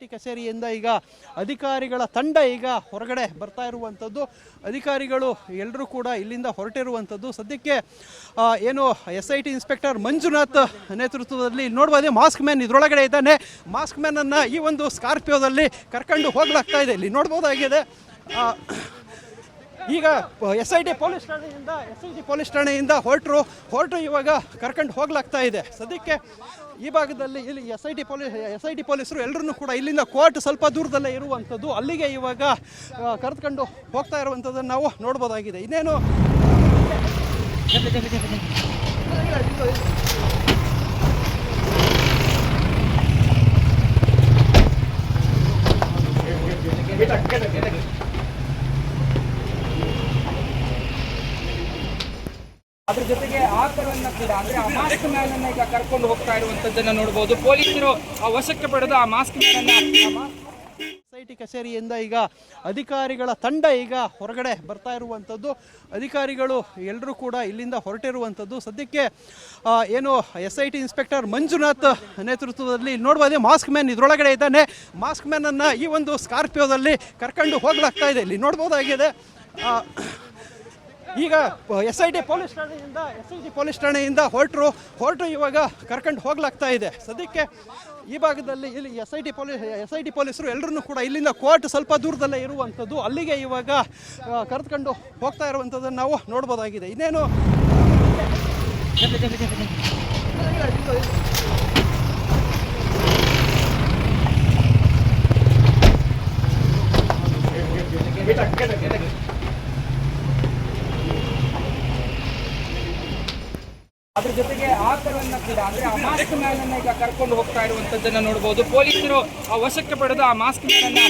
T ಕಚೇರಿಯಿಂದ ಈಗ ಅಧಿಕಾರಿಗಳ ತಂಡ ಈಗ ಹೊರಗಡೆ ಬರ್ತಾ ಇರುವಂಥದ್ದು. ಅಧಿಕಾರಿಗಳು ಎಲ್ಲರೂ ಕೂಡ ಇಲ್ಲಿಂದ ಹೊರಟಿರುವಂಥದ್ದು. ಸದ್ಯಕ್ಕೆ ಏನು S I T inspector Manjunath ನೇತೃತ್ವದಲ್ಲಿ ನೋಡ್ಬೋದು ಮಾಸ್ಕ್ ಮ್ಯಾನ್ ಇದರೊಳಗಡೆ ಇದ್ದಾನೆ. ಮಾಸ್ಕ್ ಮ್ಯಾನನ್ನು ಈ ಒಂದು ಸ್ಕಾರ್ಪಿಯೋದಲ್ಲಿ ಕರ್ಕೊಂಡು ಹೋಗ್ಲಾಗ್ತಾ ಇದೆ. ಇಲ್ಲಿ ನೋಡ್ಬೋದಾಗಿದೆ. ಈಗ ಎಸ್ ಐ ಟಿ ಪೊಲೀಸ್ ಠಾಣೆಯಿಂದ ಎಸ್ ಐ ಟಿ ಪೊಲೀಸ್ ಠಾಣೆಯಿಂದ ಹೊರಟರು ಹೊರಟು ಇವಾಗ ಕರ್ಕೊಂಡು ಹೋಗ್ಲಾಗ್ತಾ ಇದೆ. ಸದ್ಯಕ್ಕೆ ಈ ಭಾಗದಲ್ಲಿ ಇಲ್ಲಿ S I T police S I T ಪೊಲೀಸರು ಎಲ್ಲರನ್ನೂ ಕೂಡ ಇಲ್ಲಿಂದ ಕೋರ್ಟ್ ಸ್ವಲ್ಪ ದೂರದಲ್ಲೇ ಇರುವಂಥದ್ದು. ಅಲ್ಲಿಗೆ ಇವಾಗ ಕರೆದುಕೊಂಡು ಹೋಗ್ತಾ ಇರುವಂಥದ್ದನ್ನು ನಾವು ನೋಡ್ಬೋದಾಗಿದೆ. ಇನ್ನೇನು? ಅದ್ರ ಜೊತೆಗೆ ಆಕರನ್ನ ಕೂಡ, ಅಂದ್ರೆ ಆ ಮಾಸ್ಕ್ ಮ್ಯಾನ್ ಈಗ ಕರ್ಕೊಂಡು ಹೋಗ್ತಾ ಇರುವಂತದ್ದನ್ನ ನೋಡಬಹುದು ಪೊಲೀಸರು ಆ ವಶಕ್ಕೆ ಪಡೆದು ಆ ಮಾಸ್ಕ್ ಮ್ಯಾನ್ ಅನ್ನ ಆ ಮಾಸ್ಕ್ ಎಸ್ ಐ ಟಿ ಕಚೇರಿಯಿಂದ ಈಗ ಅಧಿಕಾರಿಗಳ ತಂಡ ಈಗ ಹೊರಗಡೆ ಬರ್ತಾ ಇರುವಂಥದ್ದು ಅಧಿಕಾರಿಗಳು ಎಲ್ಲರೂ ಕೂಡ ಇಲ್ಲಿಂದ ಹೊರಟಿರುವಂಥದ್ದು ಸದ್ಯಕ್ಕೆ ಏನು S I T inspector Manjunath ನೇತೃತ್ವದಲ್ಲಿ ನೋಡ್ಬೋದು ಮಾಸ್ಕ್ ಮ್ಯಾನ್ ಇದರೊಳಗಡೆ ಇದ್ದಾನೆ. ಮಾಸ್ಕ್ ಮ್ಯಾನನ್ನು ಈ ಒಂದು ಸ್ಕಾರ್ಪಿಯೋದಲ್ಲಿ ಕರ್ಕೊಂಡು ಹೋಗ್ಲಾಗ್ತಾ ಇದೆ. ಇಲ್ಲಿ ನೋಡ್ಬೋದಾಗಿದೆ ಈಗ ಎಸ್ ಐ ಡಿ ಪೊಲೀಸ್ ಠಾಣೆಯಿಂದ ಎಸ್ ಐ ಟಿ ಪೊಲೀಸ್ ಠಾಣೆಯಿಂದ ಹೊರಟರು ಹೊರಟು ಇವಾಗ ಕರ್ಕೊಂಡು ಹೋಗ್ಲಾಗ್ತಾ ಇದೆ. ಸದ್ಯಕ್ಕೆ ಈ ಭಾಗದಲ್ಲಿ ಇಲ್ಲಿ S I T police S I T ಪೊಲೀಸರು ಎಲ್ಲರನ್ನೂ ಕೂಡ ಇಲ್ಲಿಂದ ಕೋರ್ಟ್ ಸ್ವಲ್ಪ ದೂರದಲ್ಲೇ ಇರುವಂಥದ್ದು, ಅಲ್ಲಿಗೆ ಇವಾಗ ಕರೆದುಕೊಂಡು ಹೋಗ್ತಾ ಇರುವಂಥದ್ದನ್ನು ನಾವು ನೋಡ್ಬೋದಾಗಿದೆ. ಇನ್ನೇನು? ಅದ್ರ ಜೊತೆಗೆ ಆಕಳನ್ನ ಕೂಡ, ಅಂದ್ರೆ ಆ ಮಾಸ್ಕ್ ಮ್ಯಾನ್ ಅನ್ನ ಈಗ ಕರ್ಕೊಂಡು ಹೋಗ್ತಾ ಇರುವಂತದ್ದನ್ನ ನೋಡಬಹುದು ಪೊಲೀಸರು ಆ ವಶಕ್ಕೆ ಪಡೆದು ಆ ಮಾಸ್ಕ್ ಮ್ಯಾನ್ ಅನ್ನ